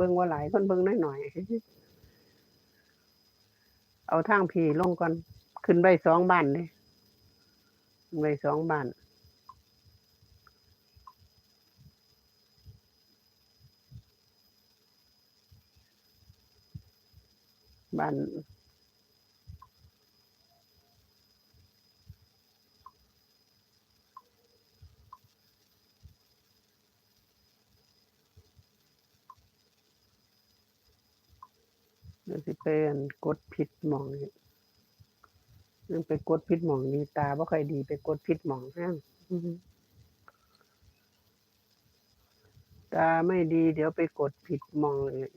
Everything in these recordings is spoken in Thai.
เบิ่งว่าหลายคนเบิ่งน้อยหน่อยๆเอาทางพีลงก่อน ขึ้นไปสองบ้านเลยไปสองบ้านบ้าน ดี๋ยวสิเป็นกดผิดหมองนี่ยังไปกดผิดหมองนี้ตาบ่ค่อยดีไปกดผิดหมองห้างอื้อหือตาไม่ดี เดี๋ยวไปกดผิดหมองเลย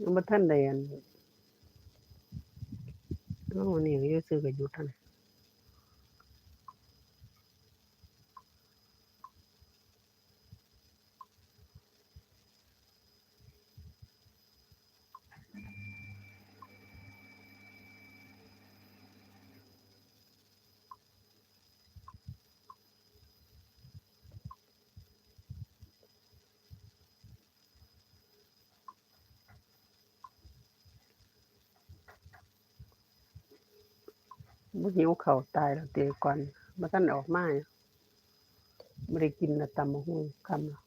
ยังบ่ทันได้อันเอ้านี่ก็อยู่ซื้อก็อยู่ทัน บ่หิวเข้าตายแล้วเตก่อนบ่ทันออกมาอยู่บ่ได้กินนะตำบักหุ่งคำแล้ว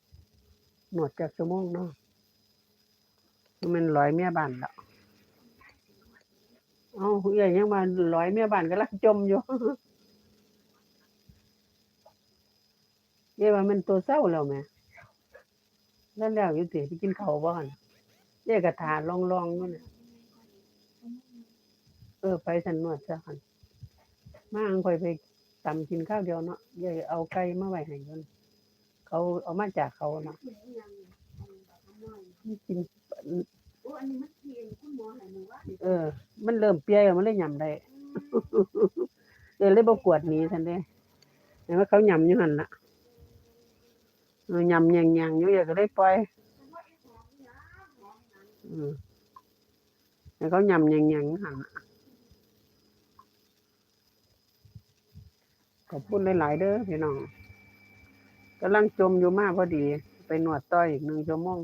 หนวดจักชั่วโมงเนาะมันแม่นร้อยเมียบ้านแล้วเอ้าเอื้ยยังว่าร้อยเมียบ้านกำลังจมอยู่เอ้ยว่ามันตัวเศร้าแล้วแหมแล้วแล้วอยู่ติไปกินข้าวบ่หั่นเอ้ยก็ท่าลองๆอยู่น่ะเออไปสันนวดซะหั่น มาอังค่อยไปตำกินข้าวเดียวเนาะยายเอาไก่มาไว้ให้เพิ่นเขาเอามาจากเขาเนาะกินเออ มันเริ่มเปียแล้วมันเลยยำได้เดี๋ยเลยบกวดหนี้ซั่นเด้แต่ว่าเขายำอยู่หันละเออยำแยงอยู่ยายก็เลยปล่อยอืมแต่เขายำแยงอยู่หั่นละ ขอบคุณหลายๆเด้อพี่น้องกำลังจมอยู่มากพอดี ไปนวดต่อยอีกหนึ่งชั่วโมง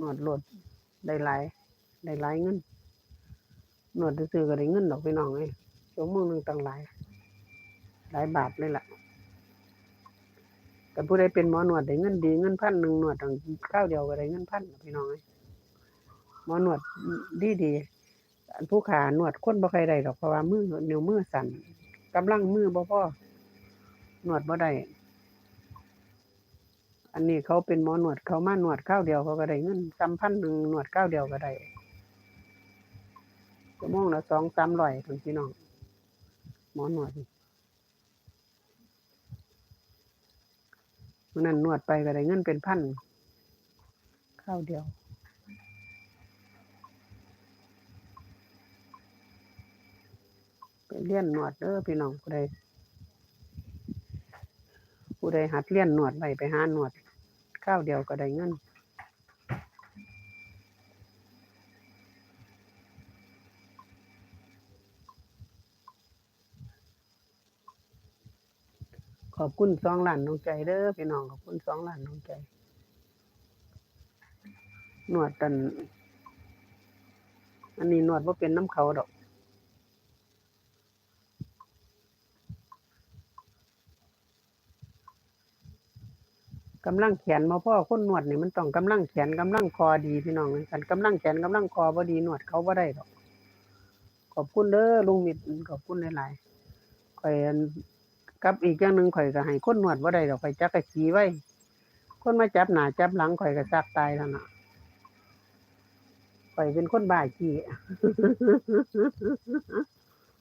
นวดรถได้หลายได้หลายเงินนวดซื้อก็ได้เงินดอกพี่น้องเอ้ยชั่วโมงหนึ่งตั้งหลาย หลายบาทเลยล่ะแต่ผู้ใดเป็นหมอนวดได้เงินดีเงินพันหนึ่งนวดตั้งข้าวเดียวก็ได้เงินพันพี่น้องเอ้ยหมอนวดดีดีผู้ขานวดคนบ่ใครได้ดอกเพราะว่ามือนิ้วมือสั่น กำลังมือบ่พ่อนวดบ่ได้อันนี้เขาเป็นหมอนวดเขามานวดข้าวเดียวเขาก็ได้เงินซ้ำพันหนึ่งนวดข้าวเดียวก็ได้ชั่วโมงละสองสามร้อยคุณพี่น้องหมอนวดมันนั้นนวดไปก็ได้เงินเป็นพันข้าวเดียว ไปเลี้ยนหนวดเด้อพี่น้องผู้ใดผู้ใดหัดเลี้ยนหนวดไปไปหาหนวดข้าวเดียวก็ได้เงินขอบคุณสองหลานน้องใจเด้อพี่น้องขอบคุณสองหลานน้องใจนวดตันอันนี้นวดว่าเป็นน้ำเขาดอก กำลังแขนมาพ่อคนนวดนี่มันต้องกำลังแขนกำลังคอดีพี่น้องกันกำลังแขนกำลังคอบ่ดีนวดเขาบ่ได้ดอก ขอบคุณเด้อลุงมิตรขอบคุณหลายๆข่อยกับอีกอย่างหนึ่งข่อยก็ให้คนนวดบ่ได้ดอกข่อยจักกะขี้ไว้ คนมาจับหน้าจับหลังข่อยก็ซักตายแล้วน่ะข่อยเป็นคนบ้าขี้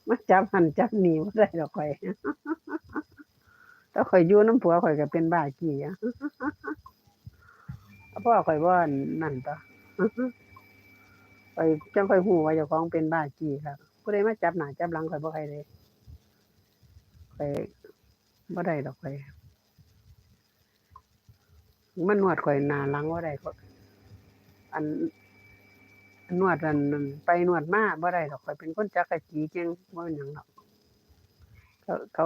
มาจับหันจับหนีบ่ได้ดอกข่อย ถ้าข่อยอยู่น้ำผัวข่อยก็เป็นบ้าขี้อะพ่อข่อยว่านั่นต่อข่อยจังข่อยหูว่าเจ้าของเป็นบ้าขี้ครับผู้ใดมาจับหน้าจับหลังข่อยบ่ใครเลยข่อยบ่ได้ดอกข่อยมันนวดข่อยหน้าหลังบ่ได้ข่อยอันนวดอันไปนวดมาบ่ได้ดอกข่อยเป็นคนจักกะจีเก่งบ่เป็นหยังดอกเขาเขา